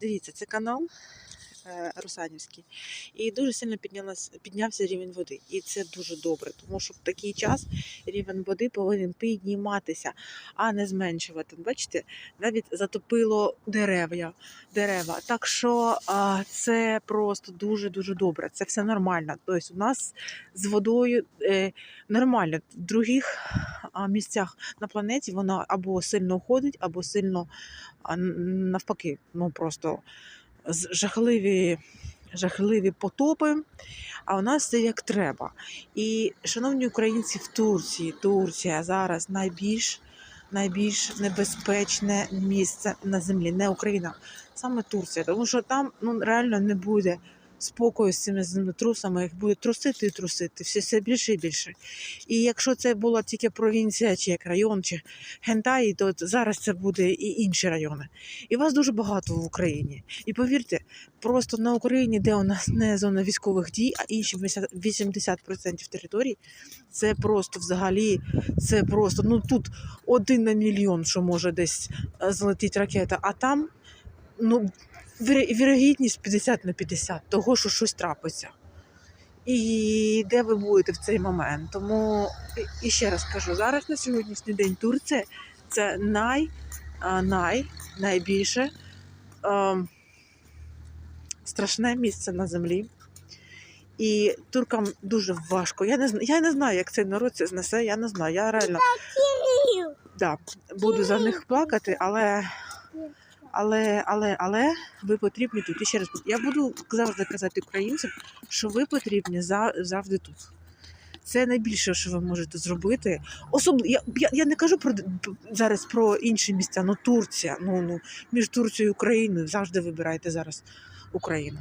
Дивіться, це канал е, Русанівський. І дуже сильно піднявся рівень води. І це дуже добре, тому що в такий час рівень води повинен підніматися, а не зменшувати. Бачите, навіть затопило дерева. дерева. Так що це просто дуже-дуже добре. Це все нормально. Тобто у нас з водою е, нормально. В других місцях на планеті вона або сильно уходить, або сильно навпаки. Ну просто жахливі. Жахливі потопи, а у нас все як треба. І, шановні українці в Турції, Турція зараз найбільш, найбільш небезпечне місце на землі, не Україна, саме Турція, тому що там ну, реально не буде спокою з цими землетрусами, їх буде трусити і трусити, все, все більше і більше. І якщо це була тільки провінція, чи як район, чи Гентай, то зараз це буде і інші райони. І вас дуже багато в Україні. І повірте, просто на Україні, де у нас не зона військових дій, а інші 50 80% територій, це просто взагалі, це просто ну тут один на мільйон, що може десь е, злетіти ракета, а там ну, вірогідність 50 на 50 того, що щось трапиться. І де ви будете в цей момент? Тому і- ще раз кажу, зараз на сьогоднішній день Турція це най, най, найбільше ем, страшне місце на землі. І туркам дуже важко. Я не я не знаю, як цей народ це знесе. Я не знаю. Я реально да, буду за них плакати, але, але, але, але ви потрібні тут. І ще раз, я буду завжди казати українцям, що ви потрібні за- завжди тут. Це найбільше, що ви можете зробити. Особливо, я, я, я не кажу про зараз про інші місця, ну Турція. Ну, ну між Турцією і Україною завжди вибирайте зараз Україну.